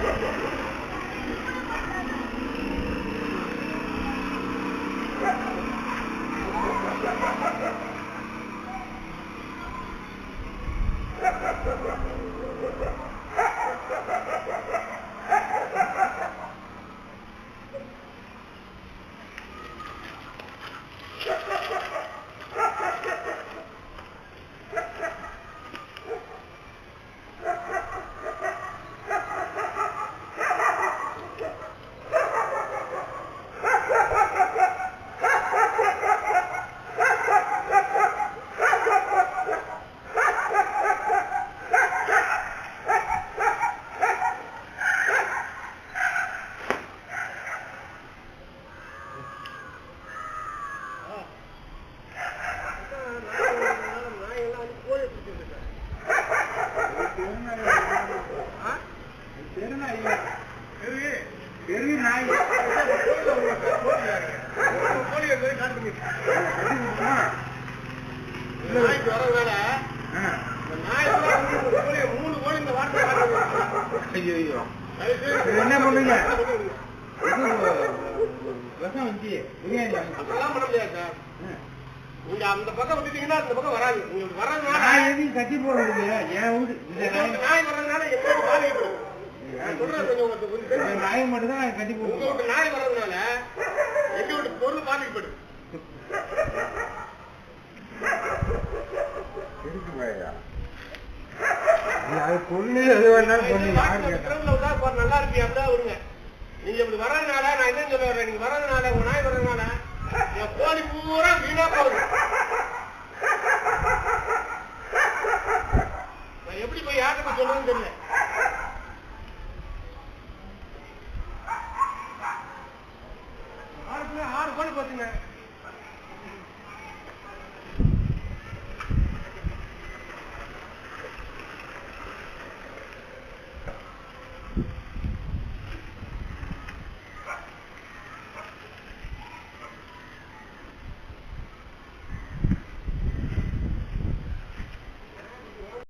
பெரிய நாய் நாய்க்கு வரதுனால ஆ. இந்த நாய் கூட கோழியை மூணு கோழி இந்த வாரத்தை என்ன பண்ணுங்க? விஷம் வச்சு பிரியாணி அதெல்லாம் பண்ண முடியாது சார். நீங்க அந்த பக்கம் விட்டுட்டீங்கன்னா அந்த பக்கம் வராது. உங்களுக்கு வர்றதுனால நான் எதையும் கட்டி போடுறது என் வீடு. நாய். வர்றதுனால எங்களுக்கு பாதிக்கப்படும் நாய் மட்டும் தான் கட்டி வீட்டு நாய் வர்றதுனால எங்க வீட்டு பொருள் பாதிக்கப்படும் பொண்ணு எது வேணாலும் பொண்ணு நல்லா இருப்பீங்க அப்படிதான் வருங்க நீங்க இப்படி வர்றதுனால நான் என்ன சொல்ல வரேன். நீங்க வர்றதுனால உங்க நாய் வர்றதுனால என் கோழி பூரா வீணா போகுது. நான் எப்படி போய் யார்கிட்ட போய் சொல்றதுன்னு தெரியல. ஆறு கோழி ஆறு கோழி போச்சுங்க